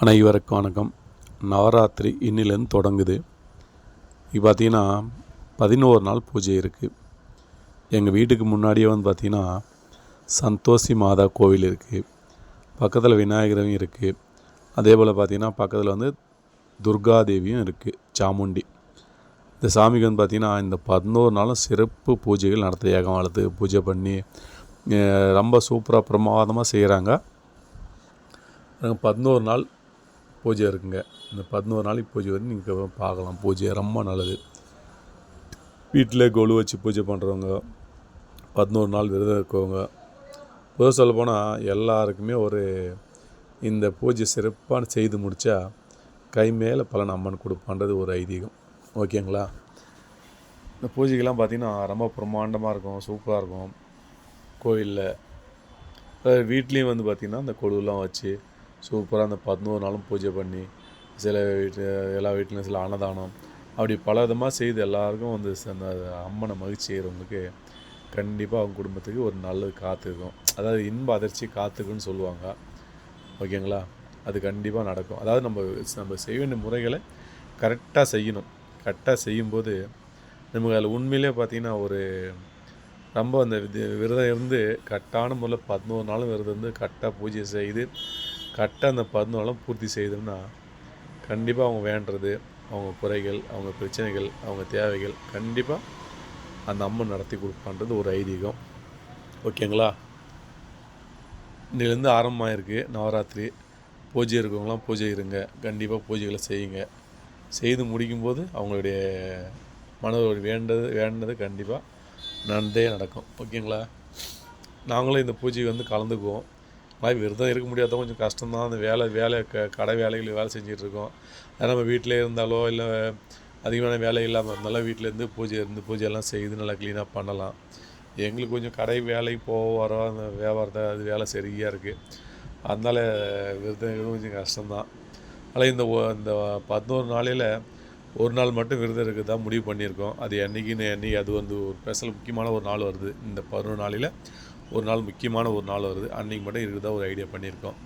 அனைவருக்கும் வணக்கம். நவராத்திரி இன்னிலேருந்து தொடங்குது. இப்போ பார்த்தீங்கன்னா பதினோரு நாள் பூஜை இருக்குது எங்கள் வீட்டுக்கு முன்னாடியே வந்து பார்த்திங்கன்னா சந்தோஷி மாதா கோவில் இருக்குது பக்கத்தில் விநாயகரும் இருக்குது அதே போல் பார்த்திங்கன்னா பக்கத்தில் வந்து துர்காதேவியும் இருக்குது சாமுண்டி. இந்த சாமிக்கு வந்து பார்த்திங்கன்னா இந்த பதினோரு நாளும் சிறப்பு பூஜைகள் நடத்த ஏகம் வளர்த்து பூஜை பண்ணி ரொம்ப சூப்பராக பிரமாதமாக செய்கிறாங்க பதினோரு நாள் பூஜை இருக்குங்க. இந்த பதினோரு நாளைக்கு பூஜை வந்து நீங்கள் பார்க்கலாம். பூஜை ரொம்ப நல்லது. வீட்டில் கொலு வச்சு பூஜை பண்ணுறவங்க பதினோரு நாள் விரதம் இருக்கவங்க பொதுவாக சொல்ல போனால் எல்லாருக்குமே ஒரு இந்த பூஜை சிறப்பான செய்து முடித்தா கை மேலே பலன் அம்மன் கொடுப்பான்றது ஒரு ஐதீகம். ஓகேங்களா? இந்த பூஜைக்கெல்லாம் பார்த்திங்கன்னா ரொம்ப பிரம்மாண்டமாக இருக்கும். சூப்பராக இருக்கும். கோயிலில் வீட்லேயும் வந்து பார்த்திங்கன்னா அந்த கொழுவெலாம் வச்சு சூப்பராக அந்த பதினோரு நாளும் பூஜை பண்ணி சில வீட்டு எல்லா வீட்லேயும் சில அன்னதானம் அப்படி பல விதமாக செய்து எல்லாருக்கும் வந்து ச- அந்த அம்மனை மகிழ்ச்சி செய்கிறவங்களுக்கு கண்டிப்பாக அவங்க குடும்பத்துக்கு ஒரு நல்லது காத்துக்கும். அதாவது இன்ப அதிர்ச்சி காத்துக்குன்னு சொல்லுவாங்க. ஓகேங்களா? அது கண்டிப்பாக நடக்கும். அதாவது நம்ம நம்ம செய்ய வேண்டிய முறைகளை கரெக்டாக செய்யணும். கரெக்டாக செய்யும்போது நமக்கு அதில் உண்மையிலே பார்த்திங்கன்னா ஒரு ரொம்ப அந்த விரதம் இருந்து கரெக்டான முறையில் பதினோரு நாளும் விரதம் இருந்து கரெக்டாக பூஜை செய்து கரெக்டாக அந்த பதினோரு பூர்த்தி செய்தோம்னா கண்டிப்பாக அவங்க வேண்டுறது அவங்க குறைகள் அவங்க பிரச்சனைகள் அவங்க தேவைகள் கண்டிப்பாக அந்த அம்மன் நடத்தி கொடுப்பான்றது ஒரு ஐதீகம். ஓகேங்களா? இன்னிலேருந்து ஆரம்பமாயிருக்கு. நவராத்திரி. பூஜை இருக்கவங்களாம் பூஜை இருங்க. கண்டிப்பாக பூஜைகளை செய்யுங்க. செய்து முடிக்கும்போது அவங்களுடைய மனதோடு வேண்டது வேண்டது கண்டிப்பாக நன்றே நடக்கும். ஓகேங்களா? நாங்களும் இந்த பூஜை வந்து கலந்துக்குவோம். ஆனால் விரதம் இருக்க முடியாத கொஞ்சம் கஷ்டம்தான். அந்த வேலை வேலை க கடை வேலைகள் வேலை செஞ்சிட்ருக்கோம். இருக்கோம் அது நம்ம வீட்டிலே இருந்தாலோ இல்லை அதிகமான வேலை இல்லாமல் இருந்தாலும் வீட்டிலேருந்து பூஜை இருந்து பூஜையெல்லாம் செய்து நல்லா க்ளீனாக பண்ணலாம். எங்களுக்கு கொஞ்சம் கடை வேலைக்கு போக வரோம் அந்த வியாபாரத்தை அது வேலை சரியாக இருக்குது அதனால் விரதம் இருக்கிறது கொஞ்சம் கஷ்டம்தான். அதனால் இந்த இந்த பதினோரு நாளையில் ஒரு நாள் மட்டும் விரதம் இருக்க தான் முடிவு பண்ணியிருக்கோம். அது என்னைக்குன்னு என்னைக்கு அது வந்து ஒரு ஸ்பெஷல் முக்கியமான ஒரு நாள் வருது. இந்த பதினொரு நாளையில் ஒரு நாள் முக்கியமான ஒரு நாள் வருது. அன்றைக்கி மட்டும் இருக்கிறதா ஒரு ஐடியா பண்ணியிருக்கோம்.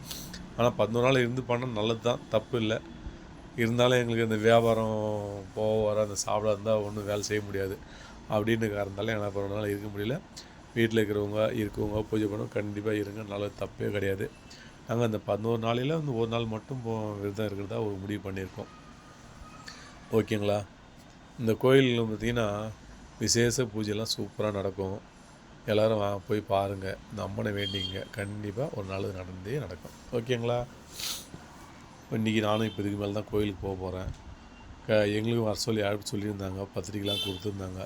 ஆனால் பதினோரு நாள் இருந்து பண்ணால் நல்லது தான் தப்பு இல்லை. இருந்தாலும் எங்களுக்கு இந்த வியாபாரம் போக வர அந்த சாப்பிட இருந்தால் ஒன்றும் வேலை செய்ய முடியாது. அப்படின்னு காரணத்தால என்ன பண்ணனால இருக்க முடியல. வீட்டில் இருக்கிறவங்க இருக்கவங்க பூஜை பண்ணுவோம். கண்டிப்பாக இருங்க. நல்லது தப்பே கிடையாது. நாங்கள் அந்த பதினோரு நாளையில் வந்து ஒரு நாள் மட்டும் போ விரதம் இருக்கிறதா ஒரு முடிவு பண்ணியிருக்கோம். ஓகேங்களா? இந்த கோயிலில் பார்த்திங்கன்னா விசேஷ பூஜைலாம் சூப்பராக நடக்கும். எல்லோரும் வா போய் பாருங்கள் இந்த அம்மனை வேண்டிங்க. கண்டிப்பாக ஒரு நாள் நடந்தே நடக்கும். ஓகேங்களா? இன்றைக்கி நானும் இப்போ இதுக்கு மேலே தான் கோயிலுக்கு போக போகிறேன் க எங்களுக்கும் வர சொல்லி அழைப்பு சொல்லியிருந்தாங்க. பத்திரிக்கைலாம் கொடுத்துருந்தாங்க.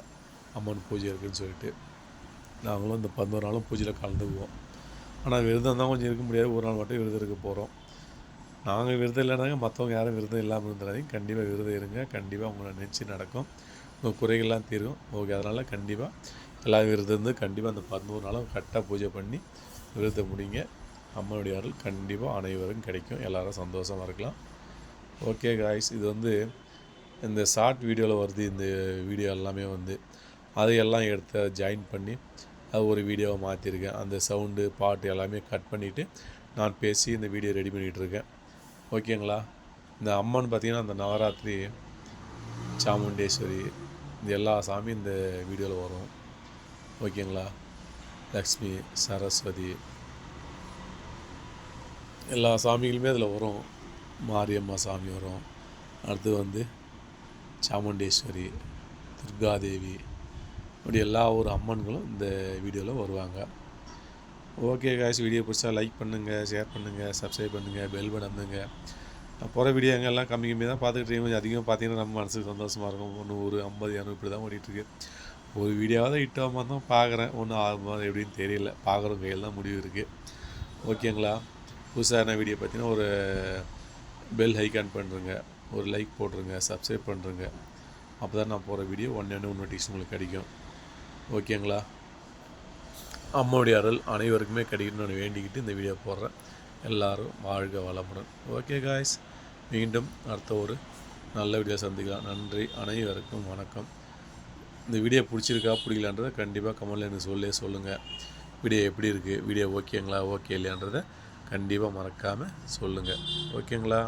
அம்மன் பூஜை இருக்குன்னு சொல்லிட்டு. நாங்களும் இந்த பதினோரு நாளும் பூஜையில் கலந்துக்குவோம். ஆனால் விரதம் தான் கொஞ்சம் இருக்க முடியாது. ஒரு நாள் மட்டும் விரதம் இருக்க போகிறோம் நாங்கள் விரதம் இல்லைனாங்க மற்றவங்க யாரும் விரதம் இல்லாமல் இருந்துடாதீங்க கண்டிப்பாக விரதம் இருங்க. கண்டிப்பாக உங்களை நினச்சி நடக்கும். உங்கள் குறைகள்லாம் தீரும். ஓகே அதனால் கண்டிப்பாக எல்லாம் விரதம் இருந்து கண்டிப்பாக அந்த பதினோரு நாளும் கரெக்டாக பூஜை பண்ணி விரதத்தை முடிங்க. அம்மனுடைய அருள் கண்டிப்பாக அனைவரும் கிடைக்கும். எல்லாரும் சந்தோஷமாக இருக்கலாம். ஓகே காய்ஸ் இது வந்து இந்த ஷார்ட் வீடியோவில் வருது. இந்த வீடியோ எல்லாமே வந்து அதையெல்லாம் எடுத்து ஜாயின் பண்ணி அது ஒரு வீடியோவை மாற்றிருக்கேன் அந்த சவுண்டு பாட்டு எல்லாமே கட் பண்ணிவிட்டு நான் பேசி இந்த வீடியோ ரெடி பண்ணிகிட்ருக்கேன் ஓகேங்களா இந்த அம்மன் பார்த்திங்கன்னா அந்த நவராத்திரி சாமுண்டேஸ்வரி இந்த எல்லா சாமியும் இந்த வீடியோவில் வரும். ஓகேங்களா? லக்ஷ்மி சரஸ்வதி. எல்லா சாமிகளுமே அதில் வரும். மாரியம்மா சாமி வரும். அடுத்து வந்து சாமுண்டேஸ்வரி துர்காதேவி இப்படி எல்லா ஒரு அம்மன்களும் இந்த வீடியோவில் வருவாங்க. ஓகே காய்ஸ் வீடியோ பிடிச்சா லைக் பண்ணுங்கள் ஷேர் பண்ணுங்கள் சப்ஸ்கிரைப் பண்ணுங்கள் பெல் பண்ணுங்க நான் போகிற வீடியோ எங்கெல்லாம் கம்மி கம்மி தான் பார்த்துக்கிட்டு கொஞ்சம் அதிகமாக பார்த்தீங்கன்னா நம்ம மனசுக்கு சந்தோஷமாக இருக்கும். நூறு ஐம்பது இரநூறு இப்படி தான் ஓடிட்டுருக்கு ஒரு வீடியோவாவது தான் ஆகாம தான் பார்க்குறேன் ஒன்றும் ஆகுமா? எப்படின்னு தெரியல. பார்க்குற கையில் தான் முடிவு இருக்குது ஓகேங்களா? புதுசான வீடியோ பார்த்தீங்கன்னா ஒரு பெல் ஹைக்கான் பண்ணுறங்க ஒரு லைக் போட்டுருங்க. சப்ஸ்கிரைப் பண்ணுறேங்க அப்போ தான் நான் போகிற வீடியோ ஒன்று ஒன்று நோட்டிஸ் உங்களுக்கு கிடைக்கும். ஓகேங்களா? அம்மாவுடைய அருள் அனைவருக்குமே கிடைக்கணும்னு வேண்டிக்கிட்டு இந்த வீடியோ போடுறேன். எல்லோரும் வாழ்க வளமுடன். ஓகே காய்ஸ் மீண்டும் அடுத்த ஒரு நல்ல வீடியோ சந்திக்கலாம். நன்றி. அனைவருக்கும் வணக்கம். இந்த வீடியோ பிடிச்சிருக்கா பிடிக்கலான்றதை கண்டிப்பாக கமெண்டில் எனக்கு சொல்லி சொல்லுங்கள் வீடியோ எப்படி இருக்குது வீடியோ ஓகேங்களா ஓகே இல்லையான்றதை கண்டிப்பாக மறக்காமல் சொல்லுங்கள் ஓகேங்களா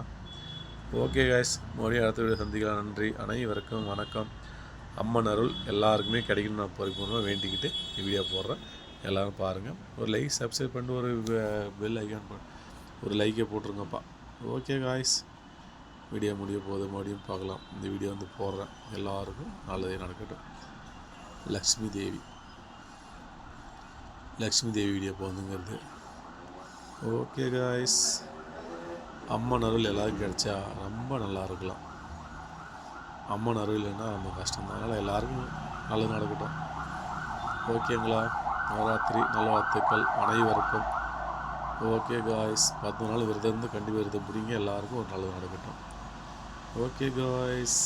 ஓகே காய்ஸ் மறுபடியும் அடுத்த வீடியோ சந்திக்கலாம். நன்றி. அனைவருக்கும் வணக்கம். அம்மன் அருள் எல்லாருக்குமே கிடைக்கணும் நான் பரிபூர்ணமாக வேண்டிக்கிட்டு வீடியோ போடுறேன். எல்லோரும் பாருங்கள் ஒரு லைக் சப்ஸ்கிரைப் பண்ணிட்டு ஒரு பெல் ஐக்கான் ஒரு லைக்கே போட்டுருங்கப்பா. ஓகே காய்ஸ் வீடியோ முடிய போகுது மறுபடியும் பார்க்கலாம். இந்த வீடியோ வந்து போடுறேன். எல்லாருக்கும் நல்லதே நடக்கட்டும். லக்ஷ்மி தேவி. லக்ஷ்மி தேவி வீடியோ போகுதுங்கிறது. ஓகே காய்ஸ் அம்மன் அருள் எல்லாருக்கும் கிடைச்சா ரொம்ப நல்லா இருக்கலாம். அம்மன் அருள் இல்லைன்னா ரொம்ப கஷ்டம். அதனால் எல்லாருக்கும் நல்லது நடக்கட்டும். ஓகேங்களா? நவராத்திரி நல்வாழ்த்துக்கள் அனைவருக்கும். ஓகே காய்ஸ் பத்து நாள் விரதம் இருந்து கண்டிப்பாக விரதம் பிடிங்க. எல்லாருக்கும் ஒரு நல்லது நடக்கட்டும். Okay guys